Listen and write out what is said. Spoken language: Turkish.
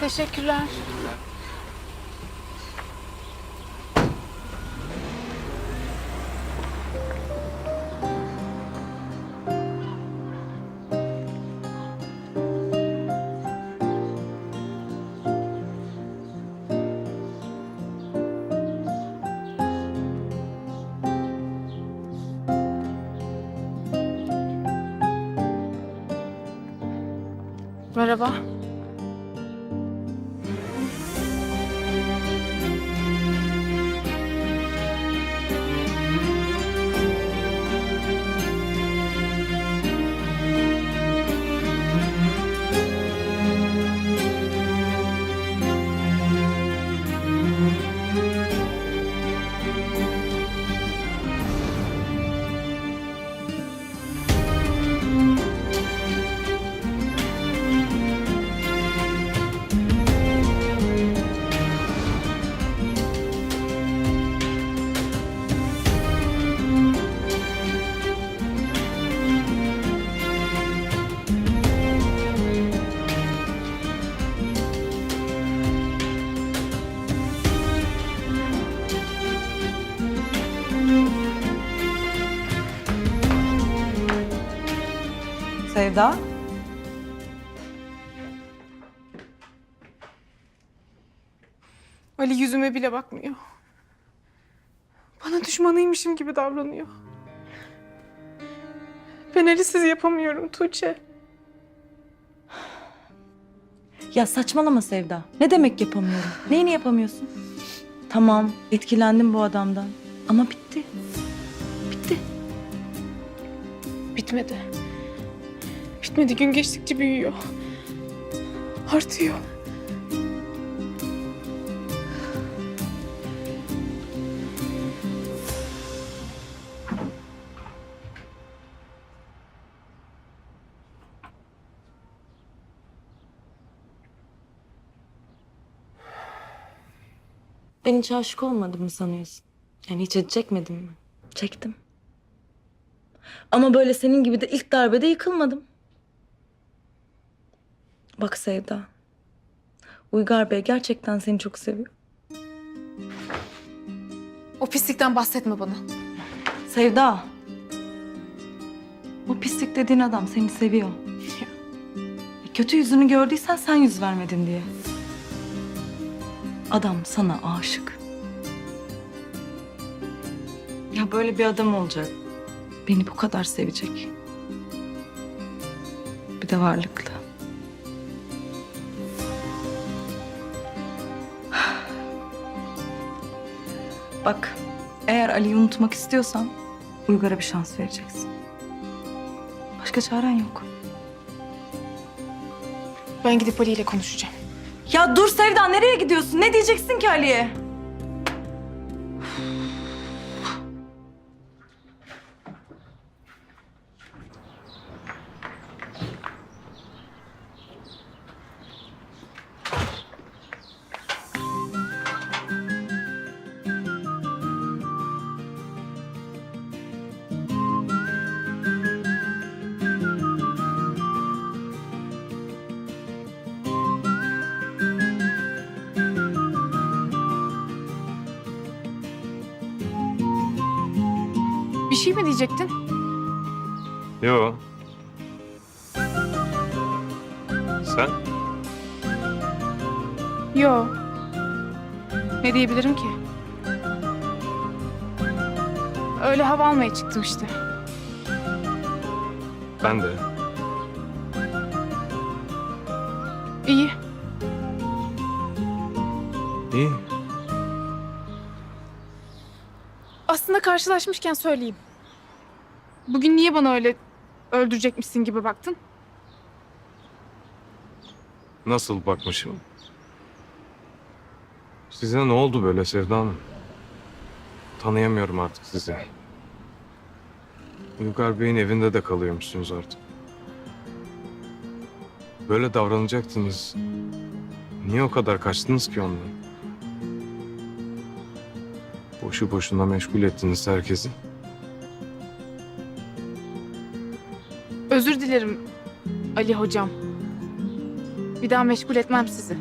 Teşekkürler. Merhaba. Sevda. Ali yüzüme bile bakmıyor. Bana düşmanıymışım gibi davranıyor. Ben Ali'siz yapamıyorum Tuğçe. Ya saçmalama Sevda. Ne demek yapamıyorum? Neyini yapamıyorsun? Tamam, etkilendim bu adamdan. Ama bitti. Bitti. Bitmedi. Bitmedi. Gün geçtikçe büyüyor. Artıyor. Ben hiç aşık olmadım mı sanıyorsun? Yani hiç acı çekmedim mi? Çektim. Ama böyle senin gibi de ilk darbede yıkılmadım. Bak Sevda. Uygar Bey gerçekten seni çok seviyor. O pislikten bahsetme bana. Sevda. O pislik dediğin adam seni seviyor. E, Kötü yüzünü gördüysen sen yüz vermedin diye. Adam sana aşık. Ya böyle bir adam olacak. Beni bu kadar sevecek. Bir de varlıklı. Bak, eğer Ali'yi unutmak istiyorsan Uygar'a bir şans vereceksin. Başka çaren yok. Ben gidip Ali ile konuşacağım. Ya dur Sevda nereye gidiyorsun? Ne diyeceksin ki Ali'ye? Şey mi diyecektin? Yo. Sen? Yo. Ne diyebilirim ki? Öyle hava almaya çıktım işte. Ben de. İyi. İyi. Aslında karşılaşmışken söyleyeyim. Bugün niye bana öyle öldürecekmişsin gibi baktın? Nasıl bakmışım? Size ne oldu böyle Sevda Hanım? Tanıyamıyorum artık sizi. Uygar Bey'in evinde de kalıyormuşsunuz artık. Böyle davranacaktınız. Niye o kadar kaçtınız ki ondan? Boşu boşuna meşgul ettiniz herkesi. Özür dilerim Ali hocam. Bir daha meşgul etmem sizi.